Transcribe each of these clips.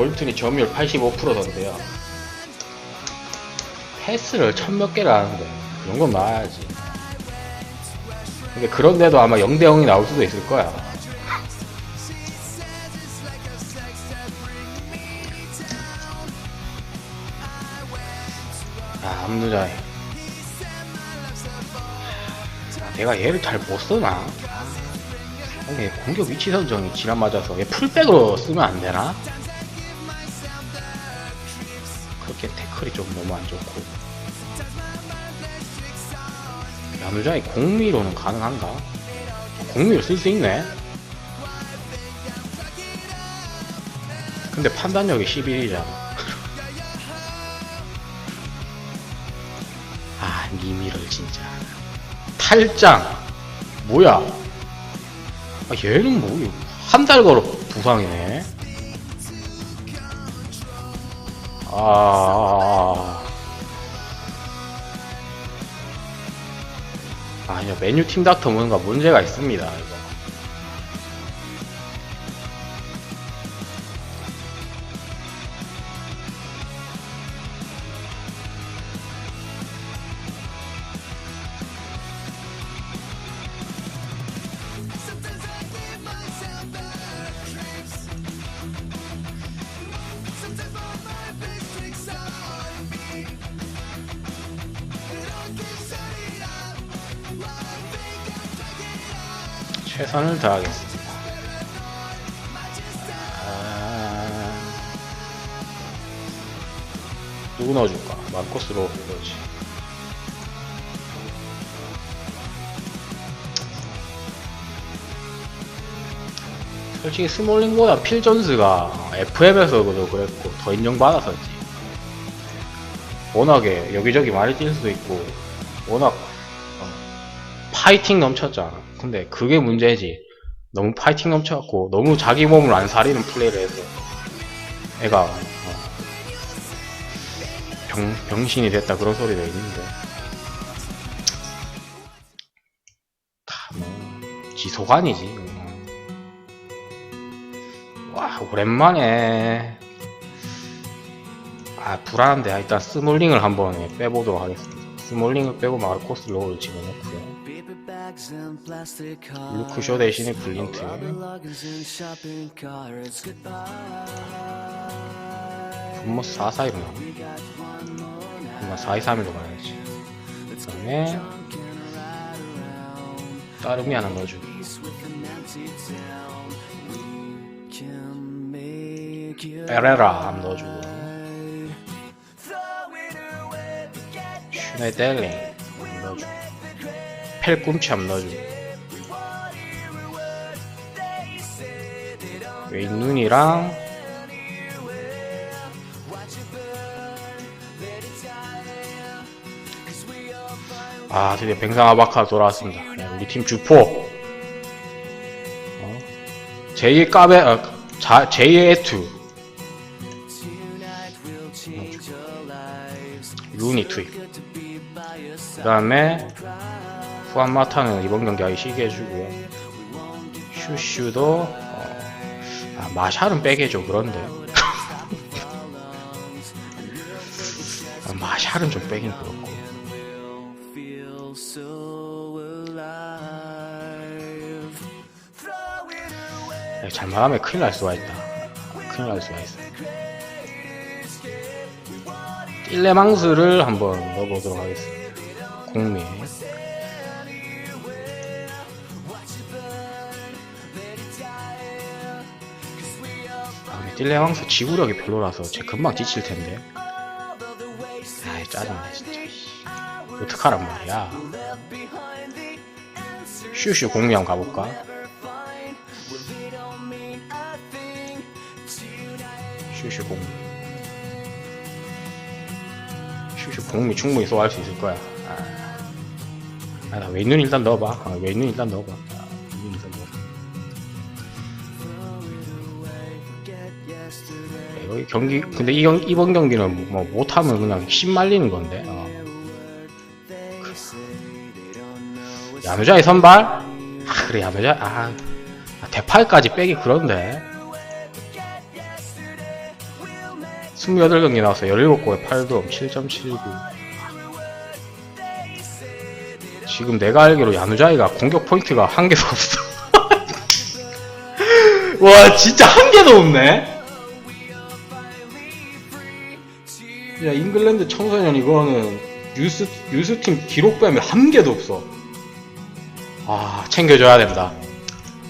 볼튼이 점유율 85%던데요. 패스를 천몇 개를 하는데 그런 건 나와야지. 근데 그런데도 아마 0대 0이 나올 수도 있을 거야. 야, 암누자이. 아, 내가 얘를 잘 못 쓰나? 아니, 공격 위치 선정이 지난 맞아서 얘 풀백으로 쓰면 안 되나? 태클이 좀 너무 안 좋고. 야누자이 공미로는 가능한가? 공미를 쓸수 있네? 근데 판단력이 11이잖아. 아, 니미를 진짜. 탈장! 뭐야? 아, 얘는 뭐, 한 달 걸어 부상이네. 아. 아니요, 메뉴 팀 닥터 뭔가 문제가 있습니다, 최선을 다하겠습니다. 아... 누구 넣어줄까? 마코스로 넣어지. 솔직히 스몰링보다 필존스가 FM에서도 그랬고 더 인정받았었지. 워낙에 여기저기 많이 뛸 수도 있고 워낙 어, 파이팅 넘쳤잖아. 근데 그게 문제지. 너무 파이팅 넘쳐갖고 너무 자기 몸을 안 사리는 플레이를 해서 애가 어, 병, 병신이 됐다 그런 소리가 있는데 다뭐 지소관이지. 어. 와 오랜만에 아 불안한데 일단 스몰링을 한번 빼보도록 하겠습니다. 스몰링을 빼고 마르코스 로우를 집어넣고요. 루크쇼 대신에 블린트 분모 441로 나와? 423일로 가야지. 그 다음에 따름이 하나 넣어주고 에레라 한번 넣어주고. 슈네델링 펠꿈치 한번 넣어주고. 웨인눈이랑 아 드디어 뱅상아바카 돌아왔습니다. 네, 우리 팀 주포. 어? 제2의 까베 어, 자, 제2의 에투. 루니 투입 그 다음에 후안 마타는 이번 경기 아예 쉬게 해주고요. 슈슈도 어, 아, 마샬은 빼게 해줘 그런데. 아, 마샬은 좀 빼긴 그렇고. 야, 잘못하면 큰일 날 수가 있다. 큰일 날 수가 있어. 딜레망스를 한번 넣어보도록 하겠습니다. 공미 아, 근데 딜레망스 지구력이 별로라서 쟤 금방 지칠 텐데. 아이 짜증나 진짜. 어떡하란 말이야. 슈슈 공미 한번 가볼까? 슈슈 공미 슈슈 공미 충분히 소화할 수 있을 거야. 아, 아, 나 웨이눈 일단 넣어봐. 아, 웨이눈 일단 넣어봐. 아, 웨이눈 일단 넣어봐 경기 근데 이 경, 이번 경기는 뭐 못하면 그냥 심 말리는 건데. 어. 그, 야누자의 선발? 아 그래 야누자. 아, 아 대팔까지 빼기 그런데. 28경기 나와서 17골에 8도 7.79 지금 내가 알기로 야누자이가 공격 포인트가 한 개도 없어. 와 진짜 한 개도 없네 야 잉글랜드 청소년 이거는 유스 유스팀 기록 빼면 한 개도 없어. 아 챙겨줘야 된다.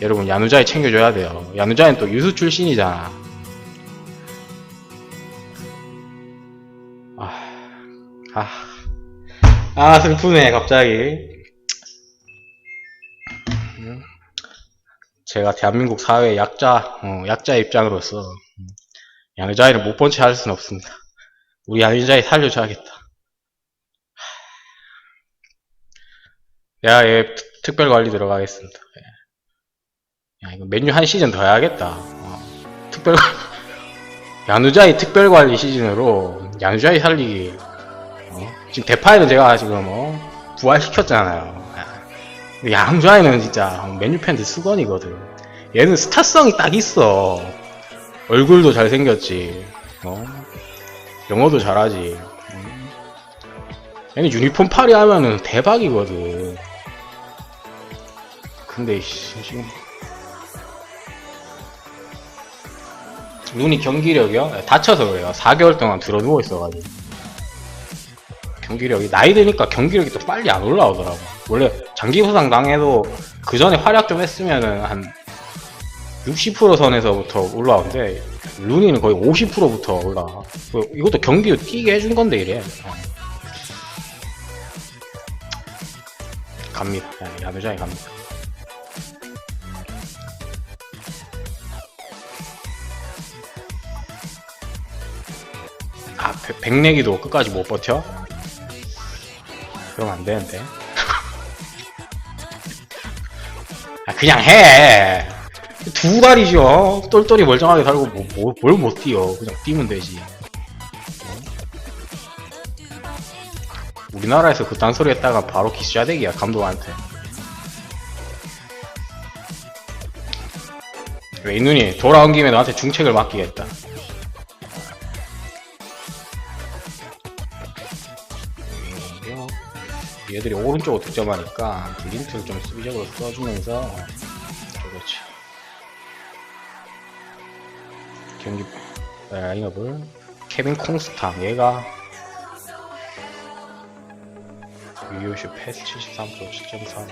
여러분 야누자이 챙겨줘야 돼요. 야누자이는 또 유스 출신이잖아. 아, 아, 아 슬프네 갑자기. 음. 제가 대한민국 사회의 약자 어, 약자의 입장으로서 음, 야누자이를 못 본 채 할 수는 없습니다 우리 야누자이 살려줘야겠다. 내가 얘 특- 특별관리 들어가겠습니다. 예. 야 이거 메뉴 한 시즌 더 해야겠다. 어, 특별 야누자이 특별관리 시즌으로 야누자이 살리기. 어? 지금 대파에는 제가 지금 어? 부활시켰잖아요. 야, 근데 야누자이는 진짜 메뉴 팬들 수건이거든. 얘는 스타성이 딱 있어. 얼굴도 잘생겼지. 어? 영어도 잘하지 음. 얘는 유니폼 파리 하면은 대박이거든 근데 이씨, 지금 눈이 경기력이요? 다쳐서 그래요. 4개월 동안 들어 누워 있어가지고. 경기력이 나이 드니까 경기력이 또 빨리 안 올라오더라고. 원래 장기 부상 당해도 그 전에 활약 좀 했으면은 한 60% 선에서부터 올라오는데 루니는 거의 50%부터 올라와. 그 이것도 경기 뛰게 해준 건데 이래. 어. 갑니다. 야, 야매장에 갑니다. 아, 백- 백내기도 끝까지 못 버텨? 그럼 안 되는데. 아, 그냥 해! 두 다리죠. 똘똘이 멀쩡하게 달고 뭐, 뭐, 뭘못 뛰어. 그냥 뛰면 되지. 어? 우리나라에서 그딴 소리 했다가 바로 기스자대기야, 감독한테. 왜 이눈이 돌아온 김에 너한테 중책을 맡기겠다. 얘들이 오른쪽으로 득점하니까 드림트를 좀 수비적으로 써주면서 그렇지 경기 라인업을 케빈 콩스탕 얘가 유효슛 패스 73% 7.3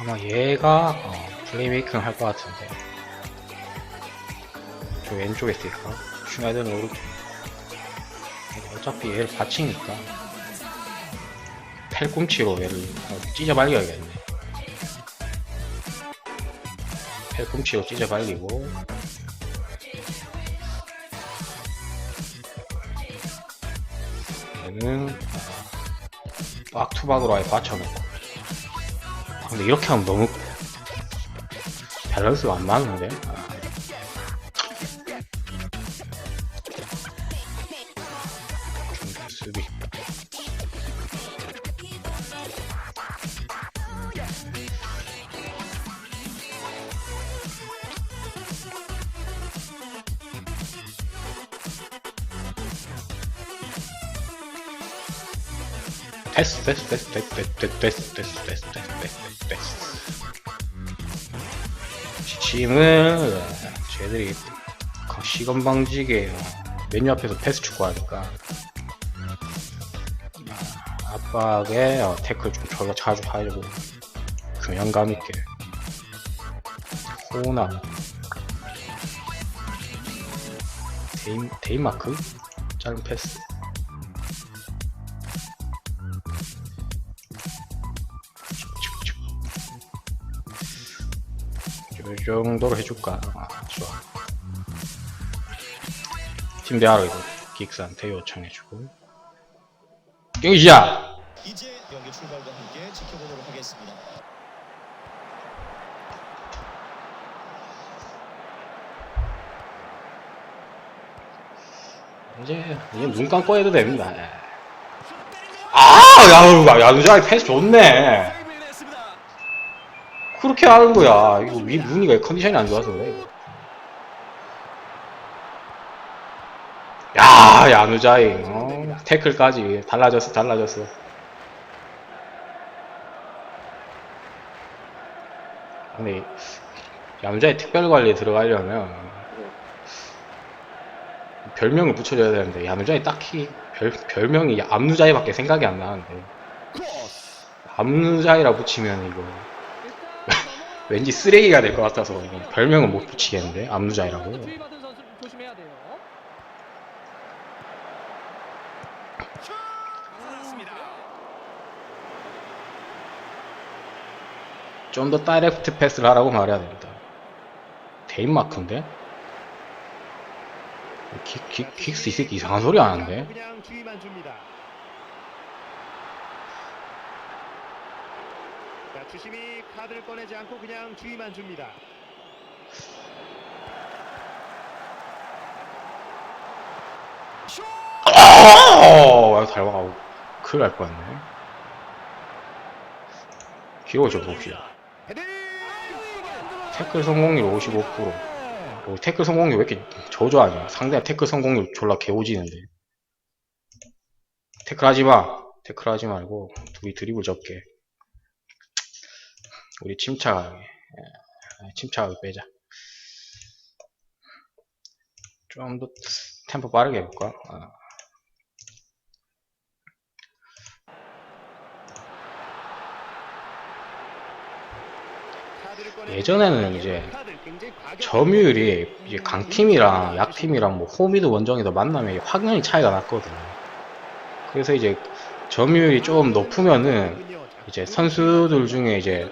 아마 얘가 어, 플레이메이킹 할 것 같은데 저 왼쪽에 있을까? 슈나이더는 오른쪽 어차피 얘를 받치니까. 팔꿈치로 얘를 어, 찢어 발겨야겠네. 팔꿈치로 찢어 발리고. 얘는 어, 빡투박으로 아예 받쳐놓고. 아, 근데 이렇게 하면 너무 밸런스가 안 맞는데? 됐어 됐어 됐어 됐어 됐어 됐어 됐어 됐어 됐어 됐어 됐어 지침을 쟤들이 시간 방지게 메뉴 앞에서 패스 축구하니까 압박에 어, 태클 좀 졸라 자주 하려고 균형감 있게 호남 데임, 데인마크 짧은 패스 이 정도로 해줄까? 아, 좋아. 팀 대화로이도 긱스한테 요청해주고. 경기시작! 이제 경기 출발과 함께 지켜보도록 하겠습니다. 이제 이제 눈 감고 해도 됩니다. 예. 아, 야, 야, 야누자이 패스 좋네. 그렇게 하는 거야. 이거 위 눈이가 컨디션이 안 좋아서 그래. 야, 야누자이. 어, 태클까지 달라졌어, 달라졌어. 근데 야누자이 특별 관리에 들어가려면 별명을 붙여줘야 되는데 야누자이 딱히 별, 별명이 암누자이밖에 생각이 안 나는데 암누자이라 붙이면 이거 왠지 쓰레기가 될 것 같아서 별명은 못 붙이겠는데 돼요. 좀더 다이렉트 패스를 하라고 말해야 됩니다 데인마크인데? 킥, 킥, 킥스 이 새끼 이상한 소리 안 하는데? 그냥 주심이 카드를 꺼내지 않고 그냥 주의만 줍니다. 어, 닮아가고 큰일 날 뻔했네. 좀 봅시다! 태클 성공률 55% 어, 태클 성공률 왜 이렇게 저조하냐 상대가 태클 성공률 졸라 개오지는데. 태클 하지 마. 태클 하지 말고 둘이 드리블 접게 우리 침착하게 예, 침착하게 빼자 좀 더 템포 빠르게 해볼까 어. 예전에는 이제 점유율이 이제 강팀이랑 약팀이랑 뭐 홈이드 원정이도 만나면 확연히 차이가 났거든요. 그래서 이제 점유율이 좀 높으면은 이제 선수들 중에 이제.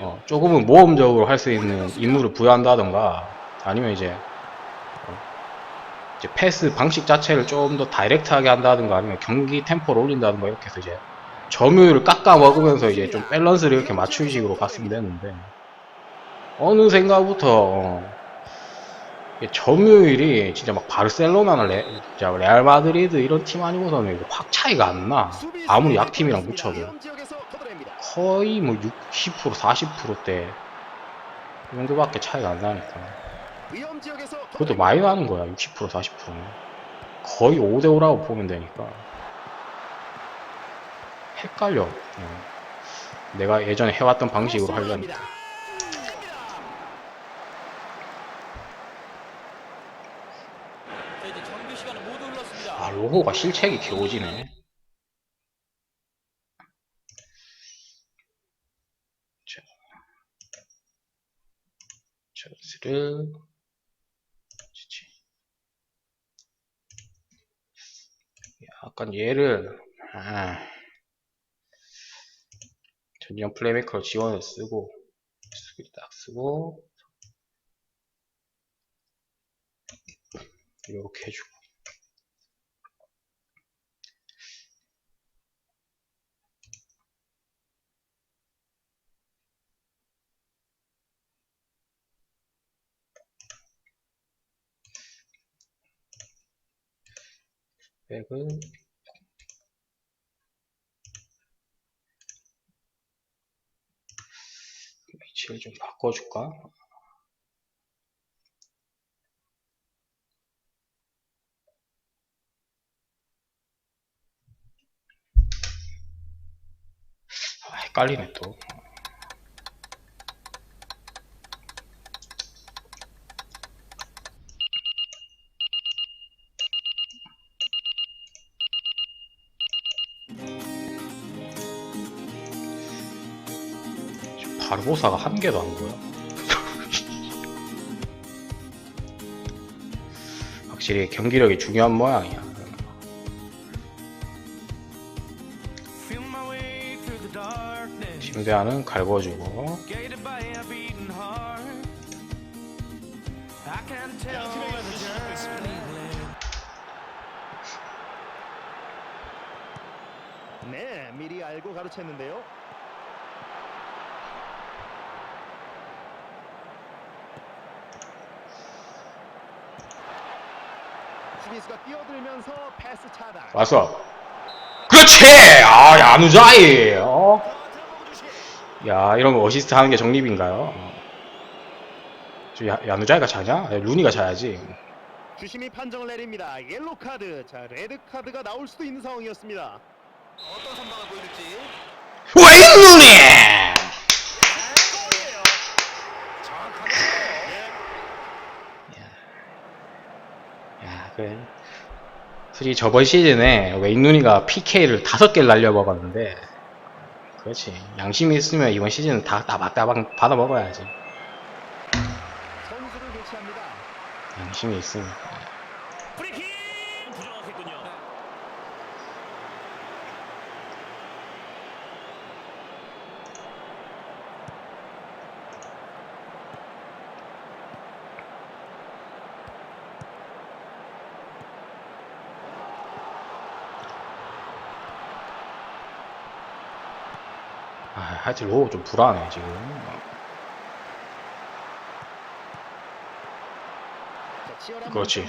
어, 조금은 모험적으로 할 수 있는 임무를 부여한다던가 아니면 이제 어, 이제 패스 방식 자체를 좀 더 다이렉트하게 한다든가 아니면 경기 템포를 올린다든가 이렇게 해서 이제 점유율을 깎아 먹으면서 이제 좀 밸런스를 이렇게 맞추는 식으로 갔으면 되는데 어느 생각부터 어, 점유율이 진짜 막 바르셀로나나 레, 진짜 레알 마드리드 이런 팀 아니고서는 확 차이가 안 나. 아무리 약팀이랑. 묻혀도. 거의 뭐 60%, 40%대 이 정도밖에 차이가 안 나니까. 그것도. 많이 나는 거야, 60%, 40%는. 거의 5대5라고 보면 되니까. 헷갈려. 어. 내가 예전에 해왔던 방식으로 하려니까. 아, 로고가 실책이 개오지네. 그치. 약간 얘를, 아, 전용 플레이메이커 지원을 쓰고, 딱 쓰고, 이렇게 해주고. 백은 위치를 좀 바꿔줄까? 아, 헷갈리네 또. 바르보사가 한 개도 안 보여. 확실히 경기력이 중요한 모양이야. Darkness, 심대하는 갈궈주고. 네, 미리 알고 가르쳤는데요. 수비수가 뛰어들면서 패스 차단. 왔어. 그렇지! 아, 야누자이! 어? 야, 이런 거 어시스트 하는 게 정립인가요? 어. 저 야, 야누자이가? 야, 루니가 차야지. 주심이 판정을 내립니다. 옐로 카드. 자, 레드 카드가 나올 수도 있는 상황이었습니다. 어떤 선방을 보여줄지. 웨인 루니! 골이에요. 정확하게. 야, 그래. 솔직히 저번 시즌에 웨인 루니가 PK를 다섯 개를 날려먹었는데, 그렇지. 양심이 있으면 이번 시즌은 다 따박따박 받아 먹어야지. 선수를 교체합니다. 양심이 있으면. 프리킥 부정확했군요. 로우 좀 불안해, 지금. 그렇지.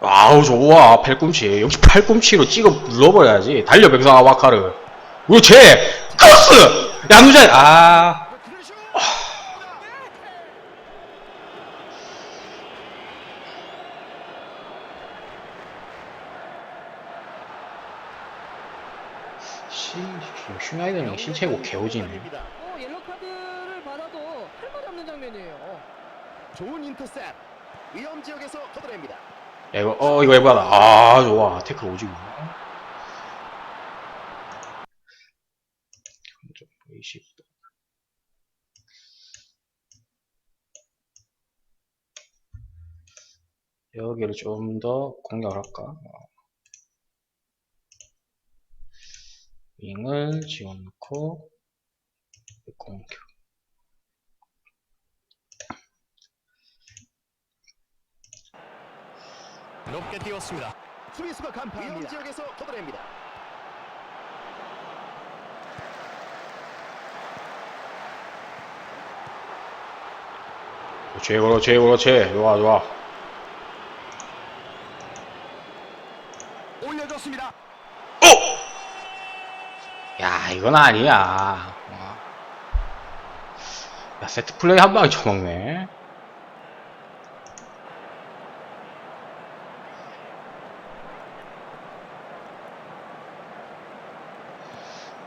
아우 좋아. 팔꿈치. 역시 팔꿈치로 찍어 눌러버려야지. 달려 백상아 와카르. 그렇지 크로스! 야누자 아 시, 슈나이더는 신체고 개오지네 어, 옐로 카드를 받아도 할 말 없는 장면이에요. 좋은 인터셉. 위험 지역에서 걷어냅니다. 야, 이거 어 이거 해봐라 아 좋아. 태클 오지고 20 여기를 좀 더 공격을 할까 윙을 지워놓고 공격 높게 띄웠습니다. 수비수가 간파합니다. 위험 지역에서 걷어냅니다. 그렇지 그렇지 그렇지 좋아 좋아 올려줬습니다. 야 이건 아니야. 어. 야 세트 플레이 한 방에 쳐먹네.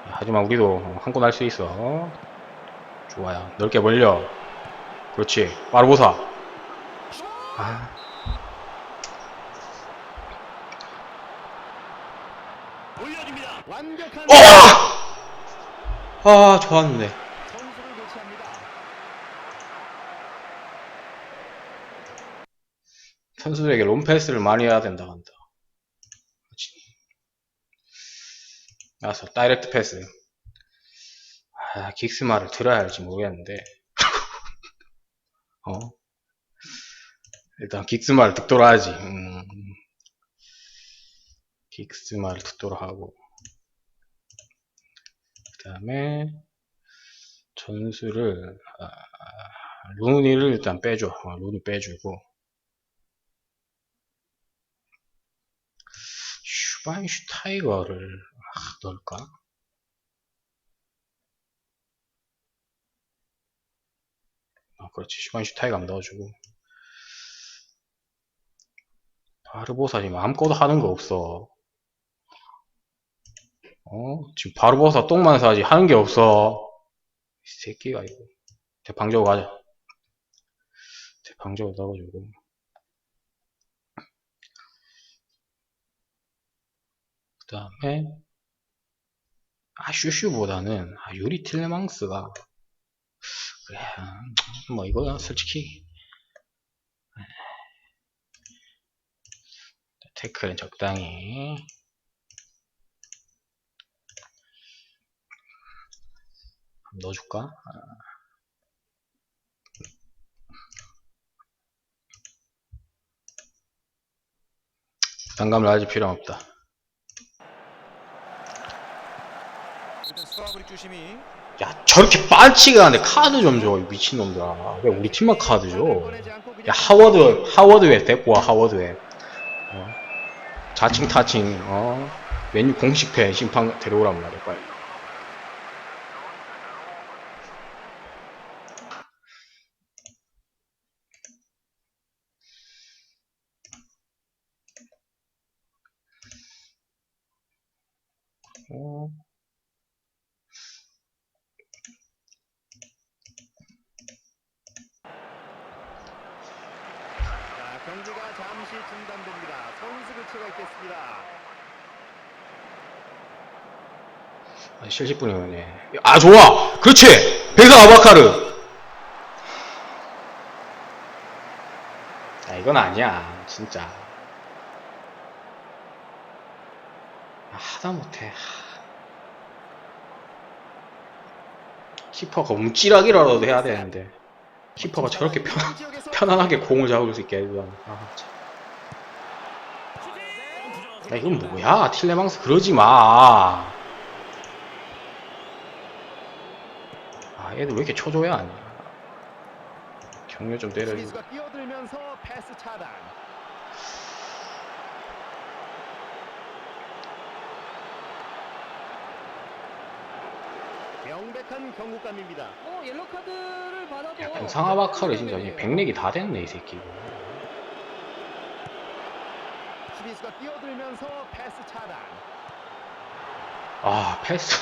야, 하지만 우리도 한 건 할 수 있어. 좋아요. 넓게 벌려. 그렇지. 빠르보사. 아. 올려줍니다. 완벽한 어! 아 좋았는데. 선수들에게 롬패스를 많이 해야 된다 한다. 알았어, 다이렉트 패스. 아, 긱스 말을 들어야 할지 모르겠는데. 어? 일단 긱스 말을 듣도록 하지. 음. 긱스 말을 듣도록 하고. 그 다음에, 전술을, 아, 루니를 일단 빼줘. 어, 루니 빼주고. 슈바인슈타이거를 아, 넣을까? 아, 그렇지. 슈바인슈타이거 넣어주고. 지금 아무것도 하는 거 없어. 어? 지금 바르보사 똥만 사지 하는 게 없어. 이 새끼가 이거. 대방적으로 가자. 대방적으로 넣어주고. 그 다음에 아 슈슈보다는 아, 유리 틸레망스가 그래 음, 뭐 이거야 솔직히 태클은 적당히 한번 넣어줄까? 아. 부담감을 가질 필요 없다. 야 저렇게 빤치가 하는데 카드 좀 줘 미친놈들아 왜 우리 팀만 카드 줘야 하워드 하워드웨 데리고 와 하워드웨 어? 자칭 타칭 어? 메뉴 공식패 심판 데려오란 말이야 빨리 어? 자, 경기가 잠시 중단됩니다. 선수 교체가 있겠습니다. 아, 실시분이네. 아, 좋아! 그렇지! 배사 아바카르! 아, 이건 아니야. 진짜. 아, 하다 못해. 하. 키퍼가 움찔하기라도 해야 되는데. 키퍼가 저렇게 편, 편안하게 공을 잡을 수 있게 해주다. 아, 참. 야, 이건 뭐야? 틸레망스 그러지 마. 얘들 왜 이렇게 초조해 하냐. 격려 좀 때려주고. 수비수가 뛰어들면서 패스 차단. 명백한 경고감입니다. 어 옐로 카드를 받아도 야, 병상아바카르 진짜 그냥 백렉이 다 됐네, 이 새끼. 수비수가 뛰어들면서 패스 차단. 아, 패스.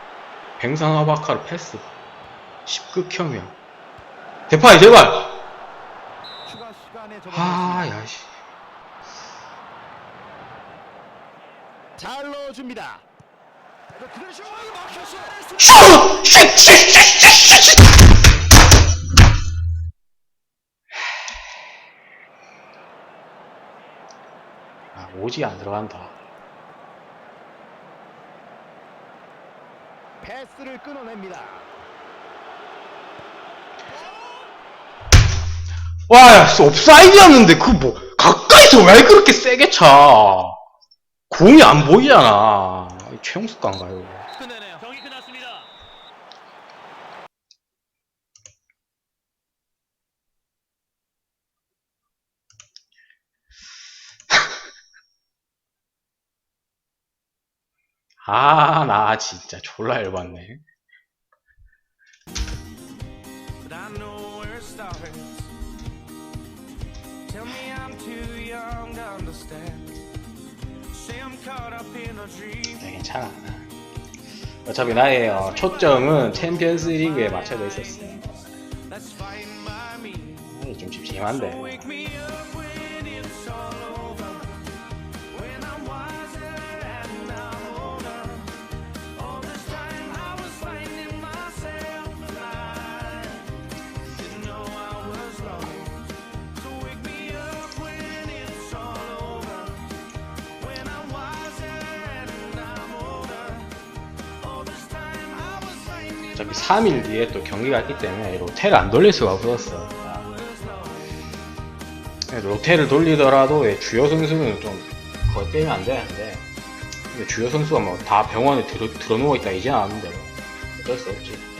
병상아바카르 패스. 10극혐이야. 대파이, 제발! 아, 야, 씨. 잘 넣어줍니다. 슛! 슛! 슛! 슛! 슛! 슛! 아, 오지 안 들어간다. 패스를 끊어냅니다. 와, 야, 옵사이드였는데, 그 뭐, 가까이서 왜 그렇게 세게 차? 공이 안 보이잖아. 이 최용수 깐가요? 끝내네요. 경기 끝났습니다. 아, 나 진짜 졸라 열받네. Tell me I'm too young to understand. Say I'm caught up in a dream. 야, 괜찮아. 어차피 나의 어, 초점은 챔피언스 리그에 맞춰져 있었어. That's fine by me. 아, 좀 찜찜한데. Wake me up when it's all over. 3일 뒤에 또 경기가 있기 때문에 로테를 안 돌릴 수가 없었어. 로테를 돌리더라도 예, 주요 선수는 좀 거의 빼면 안 되는데 주요 선수가 뭐 다 병원에 들어, 들어 누워 있다 이제 않았는데 뭐 어쩔 수 없지.